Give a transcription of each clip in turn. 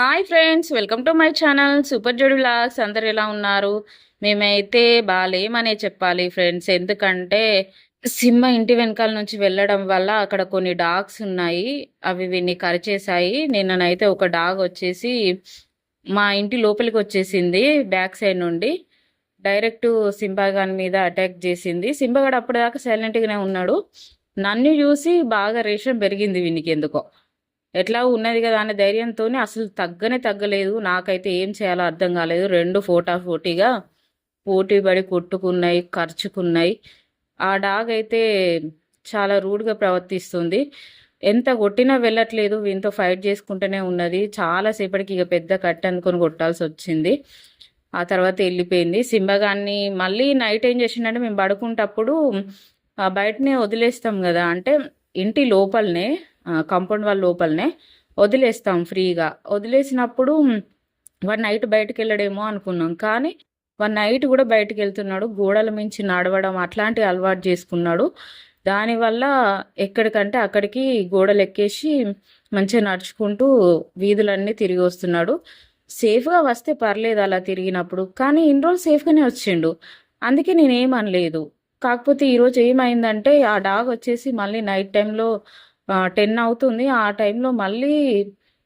Hi friends welcome to my channel super Jodi vlogs. అందరు ఎలా ఉన్నారు? మేమైతే బాగాలేమనే చెప్పాలి ఫ్రెండ్స్. ఎందుకంటే సింహ ఇంటి వెనకాల నుంచి వెళ్ళడం వల్ల అక్కడ కొన్ని డాగ్స్ ఉన్నాయి. అవి వీన్ని కరిచేశాయి. నిన్ననైతే ఒక డాగ్ వచ్చేసి మా ఇంటి లోపలికి వచ్చేసింది బ్యాక్ సైడ్ నుండి. డైరెక్ట్ సింబాగాన్ మీద అటాక్ చేసింది. సింబగాడు అప్పటిదాకా సైలెంట్గానే ఉన్నాడు. నన్ను చూసి బాగా రేషం పెరిగింది వీనికి ఎందుకో. ఎట్లా ఉన్నది కదా అనే ధైర్యంతో అసలు తగ్గనే తగ్గలేదు. నాకైతే ఏం చేయాలో అర్థం కాలేదు. రెండు ఫోటా ఫోటీగా పోటీ పడి కొట్టుకున్నాయి ఖర్చుకున్నాయి ఆ డాగ్ అయితే చాలా రూడ్గా ప్రవర్తిస్తుంది. ఎంత కొట్టినా వెళ్ళట్లేదు. వీనితో ఫైట్ చేసుకుంటూనే ఉన్నది. చాలాసేపటికి ఇక పెద్ద కట్ అనుకొని కొట్టాల్సి వచ్చింది. ఆ తర్వాత వెళ్ళిపోయింది. సింబగాన్ని మళ్ళీ నైట్ ఏం చేసిండంటే మేము పడుకుంటప్పుడు బయటనే వదిలేస్తాం కదా. అంటే ఇంటి లోపలనే కాంపౌండ్ వాళ్ళ లోపలనే వదిలేస్తాం ఫ్రీగా. వదిలేసినప్పుడు వాడు నైట్ బయటకు వెళ్ళడేమో అనుకున్నాం. కానీ వాడు నైట్ కూడా బయటకు వెళ్తున్నాడు గోడల మించి నడవడం అట్లాంటివి అలవాటు చేసుకున్నాడు. దానివల్ల ఎక్కడికంటే అక్కడికి గోడలు ఎక్కేసి మంచిగా నడుచుకుంటూ వీధులన్నీ తిరిగి వస్తున్నాడు. సేఫ్గా వస్తే పర్లేదు అలా తిరిగినప్పుడు. కానీ ఇన్ని రోజులు సేఫ్గానే వచ్చిండు. అందుకే నేనేం అనలేదు. కాకపోతే ఈరోజు ఏమైందంటే ఆ డాగ్ వచ్చేసి మళ్ళీ నైట్ టైంలో టెన్ అవుతుంది. ఆ టైంలో మళ్ళీ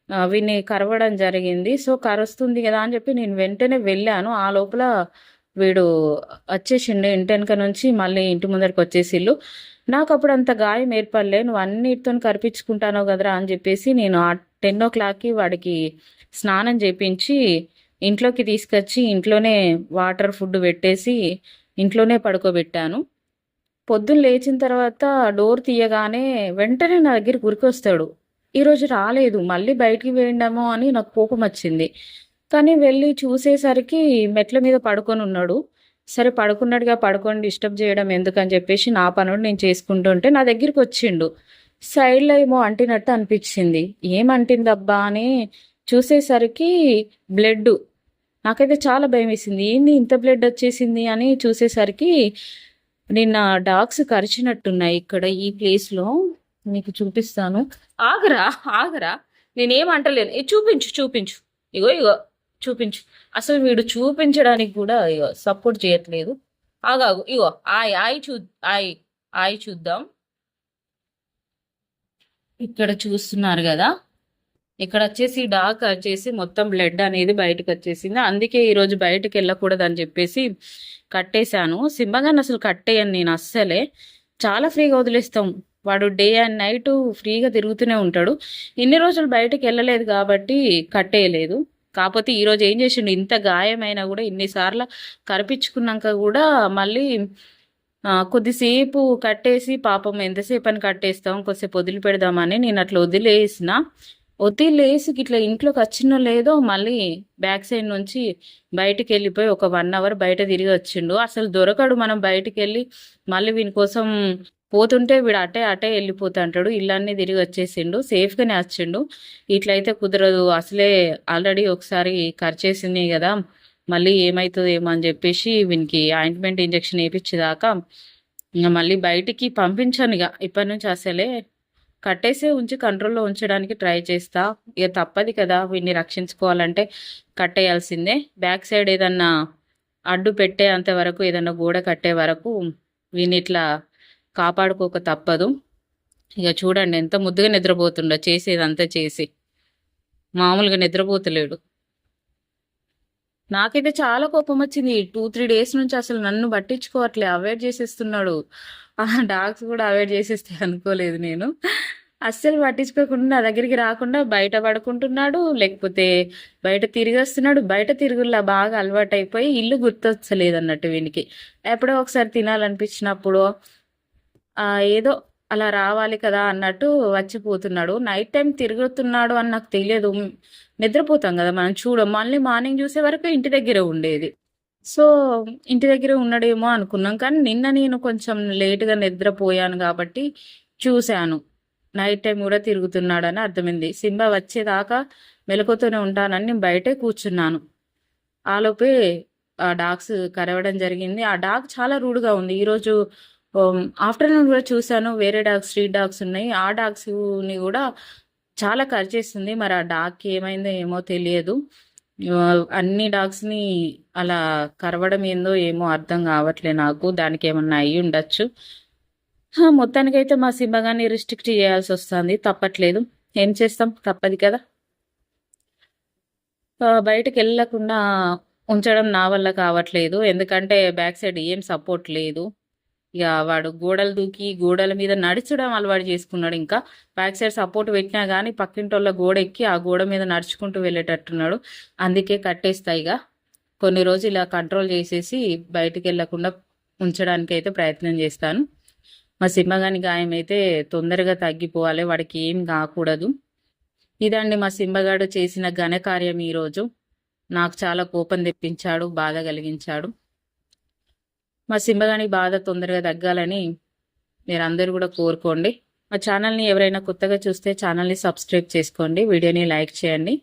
విని వీడిని కరవడం జరిగింది. సో కరుస్తుంది కదా అని చెప్పి నేను వెంటనే వెళ్ళాను. ఆ లోపల వీడు వచ్చేసిండు. ఇంటి వెనక నుంచి మళ్ళీ ఇంటి ముందరికి వచ్చేసిళ్ళు. నాకు అప్పుడు అంత గాయం ఏర్పడలే. నువ్వు అన్నిటితో కరిపించుకుంటాను కదరా అని చెప్పేసి నేను ఆ టెన్ ఓ క్లాక్కి వాడికి స్నానం చేపించి ఇంట్లోకి తీసుకొచ్చి ఇంట్లోనే వాటర్ ఫుడ్ పెట్టేసి ఇంట్లోనే పడుకోబెట్టాను. పొద్దున్న లేచిన తర్వాత డోర్ తీయగానే వెంటనే నా దగ్గరికి ఉరికొస్తాడు ఈరోజు రాలేదు మళ్ళీ బయటికి వేయండమో అని నాకు కోపం వచ్చింది. కానీ వెళ్ళి చూసేసరికి మెట్ల మీద పడుకొని ఉన్నాడు. సరే పడుకున్నాడుగా పడుకొని డిస్టర్బ్ చేయడం ఎందుకని చెప్పేసి నా పనులు నేను చేసుకుంటుంటే నా దగ్గరికి వచ్చిండు. సైడ్లో ఏమో అంటినట్టు అనిపించింది. ఏమంటిందబ్బా అని చూసేసరికి బ్లడ్ నాకైతే చాలా భయం వేసింది. ఏంది ఇంత బ్లడ్ వచ్చేసింది అని చూసేసరికి నిన్న డాగ్స్ కరిచినట్టున్నాయి ఇక్కడ ఈ ప్లేస్లో మీకు చూపిస్తాను. ఆగరా ఆగరా. నేనేం అంటలేను. చూపించు చూపించు. ఇగో ఇగో చూపించు. అసలు వీడు చూపించడానికి కూడా ఇగో సపోర్ట్ చేయట్లేదు. ఆగాగు ఇగో ఆయ్ ఆయ్ చూ ఆయ్ ఆయ్ చూద్దాం. ఇక్కడ చూస్తున్నారు కదా. ఇక్కడ వచ్చేసి డాక్ వచ్చేసి మొత్తం బ్లడ్ అనేది బయటకు వచ్చేసింది అందుకే ఈరోజు బయటకు వెళ్ళకూడదు అని చెప్పేసి కట్టేశాను. సింహగాన్ని అసలు కట్టేయను నేను అస్సలే. చాలా ఫ్రీగా వదిలేస్తాం. వాడు డే అండ్ నైట్ ఫ్రీగా తిరుగుతూనే ఉంటాడు. ఇన్ని రోజులు బయటకు వెళ్ళలేదు కాబట్టి కట్టేయలేదు. కాకపోతే ఈరోజు ఏం చేసిండు? ఇంత గాయమైనా కూడా ఇన్నిసార్లు కరిపించుకున్నాక కూడా మళ్ళీ కొద్దిసేపు కట్టేసి పాపం ఎంతసేపు అని కట్టేస్తాం కొద్దిసేపు వదిలిపెడదామని నేను అట్లా వదిలేసిన. వదిలేసి ఇట్లా ఇంట్లోకి వచ్చినో లేదో మళ్ళీ బ్యాక్ సైడ్ నుంచి బయటికి వెళ్ళిపోయి ఒక వన్ అవర్ బయట తిరిగి వచ్చిండు. అసలు దొరకడు మనం బయటికి వెళ్ళి మళ్ళీ వీని కోసం పోతుంటే వీడు అటే అటే వెళ్ళిపోతుంటాడు ఇళ్ళన్నీ తిరిగి వచ్చేసిండు. సేఫ్గానే వచ్చిండు. ఇట్లయితే కుదరదు. అసలే ఆల్రెడీ ఒకసారి ఖర్చేసింది కదా. మళ్ళీ ఏమవుతుందేమో అని చెప్పేసి వీనికి ఆయింట్మెంట్ ఇంజెక్షన్ వేయించేదాకా ఇంకా మళ్ళీ బయటికి పంపించాను ఇక. ఇప్పటి నుంచి అసలే కట్టేసే ఉంచి కంట్రోల్లో ఉంచడానికి ట్రై చేస్తా. ఇక తప్పది కదా వీడిని రక్షించుకోవాలంటే కట్టేయాల్సిందే. బ్యాక్ సైడ్ ఏదన్నా అడ్డు పెట్టే అంత వరకు ఏదన్నా గోడ కట్టే వరకు వీని ఇట్లా కాపాడుకోక తప్పదు. ఇక చూడండి ఎంత ముద్దుగా నిద్రపోతుండో చేసేదంతా చేసి. మామూలుగా నిద్రపోతలేడు. నాకైతే చాలా కోపం వచ్చింది. టూ త్రీ డేస్ నుంచి అసలు నన్ను పట్టించుకోవట్లే. అవాయిడ్ చేసేస్తున్నాడు. ఆ డాగ్స్ కూడా అవాయిడ్ చేసేస్తే అనుకోలేదు నేను. అస్సలు పట్టించుకోకుండా నా దగ్గరికి రాకుండా బయట పడుకుంటున్నాడు లేకపోతే బయట తిరిగి వస్తున్నాడు. బయట తిరుగుల్లా బాగా అలవాటు అయిపోయి ఇల్లు గుర్తొచ్చలేదు అన్నట్టు వీనికి. ఎప్పుడో ఒకసారి తినాలనిపించినప్పుడు ఆ ఏదో అలా రావాలి కదా అన్నట్టు వచ్చిపోతున్నాడు. నైట్ టైం తిరుగుతున్నాడు అని నాకు తెలియదు. నిద్రపోతాం కదా మనం చూడం. మళ్ళీ మార్నింగ్ చూసే వరకు ఇంటి దగ్గర ఉండేది. సో ఇంటి దగ్గర ఉన్నాడేమో అనుకున్నాం. కానీ నిన్న నేను కొంచెం లేటుగా నిద్రపోయాను కాబట్టి చూశాను. నైట్ టైం కూడా తిరుగుతున్నాడని అర్థమైంది. సింబా వచ్చేదాకా మెలకుతూనే ఉంటానని నేను బయటే కూర్చున్నాను. ఆలోపే ఆ డాగ్స్ కరవడం జరిగింది. ఆ డాగ్ చాలా రూడ్గా ఉంది. ఈరోజు ఆఫ్టర్నూన్ కూడా చూశాను. వేరే డాగ్స్ స్ట్రీట్ డాగ్స్ ఉన్నాయి. ఆ డాగ్స్ని కూడా చాలా కరిచేస్తుంది మరి ఆ డాగ్కి ఏమైందో ఏమో తెలియదు. అన్ని డాగ్స్ని అలా కరవడం ఏందో ఏమో అర్థం కావట్లే నాకు. దానికి ఏమన్నా అయ్యి ఉండొచ్చు మొత్తానికైతే మా సింబగాన్ని రిస్ట్రిక్ట్ చేయాల్సి వస్తుంది. తప్పట్లేదు. ఏం చేస్తాం? తప్పదు కదా. బయటకు వెళ్ళకుండా ఉంచడం నా వల్ల కావట్లేదు. ఎందుకంటే బ్యాక్ సైడ్ ఏం సపోర్ట్ లేదు. ఇక వాడు గోడలు దూకి గోడల మీద నడుచడం అలవాటు చేసుకున్నాడు ఇంకా. బ్యాక్ సైడ్ సపోర్ట్ పెట్టినా కానీ పక్కింటోళ్ళ గోడ ఎక్కి ఆ గోడ మీద నడుచుకుంటూ వెళ్ళేటట్టున్నాడు. అందుకే కట్టేస్తాయి ఇక కొన్ని రోజులు ఇలా కంట్రోల్ చేసేసి బయటికి వెళ్ళకుండా ఉంచడానికి అయితే ప్రయత్నం చేస్తాను. మా సింహగాని గాయం అయితే తొందరగా తగ్గిపోవాలి వాడికి ఏం కాకూడదు. ఇదండి మా సింబగాడు చేసిన ఘనకార్యం ఈరోజు. నాకు చాలా కోపం తెప్పించాడు బాధ కలిగించాడు. మా సింబగాని బాధ తొందరగా తగ్గాలని మీరందరూ కూడా కోరుకోండి. మా ఛానల్ని ఎవరైనా కొత్తగా చూస్తే ఛానల్ని సబ్స్క్రైబ్ చేసుకోండి వీడియోని లైక్ చేయండి.